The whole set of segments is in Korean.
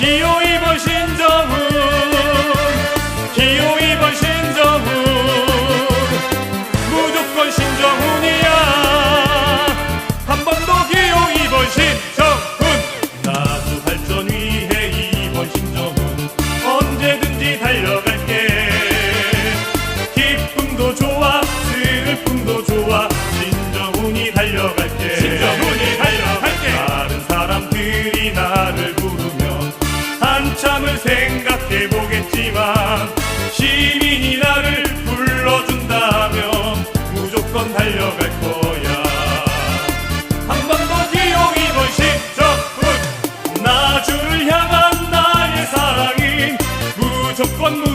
기요이 보신 저분 mucho con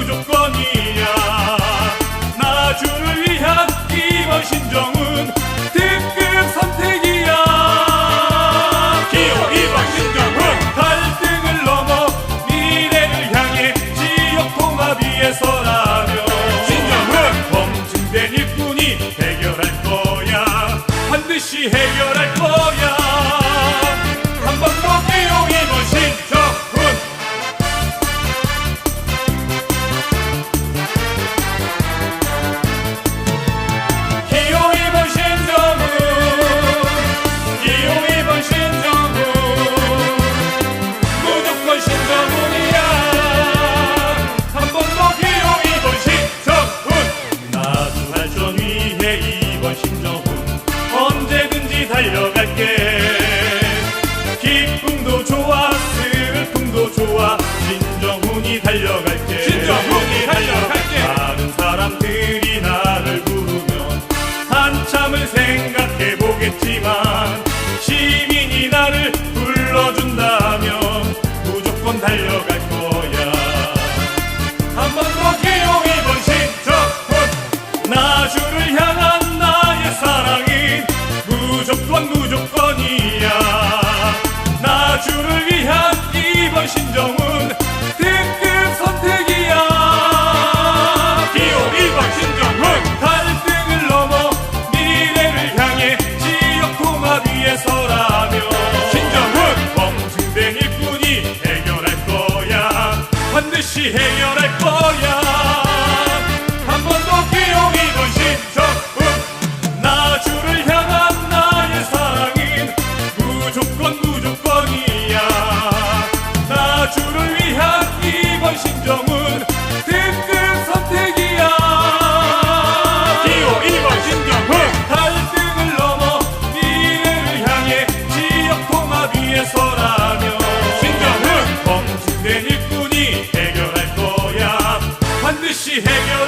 신정은 등급 선택이야. 기호 1번 신정은 갈등을 넘어 미래를 향해 지역 통합 위에 서라며 신정은 멍청댕일 뿐이 해결할 거야. 반드시 해결할 거야. 한 번 더 기호 2번 신정은 나주를 향한 나의 사랑은 무조건 behavior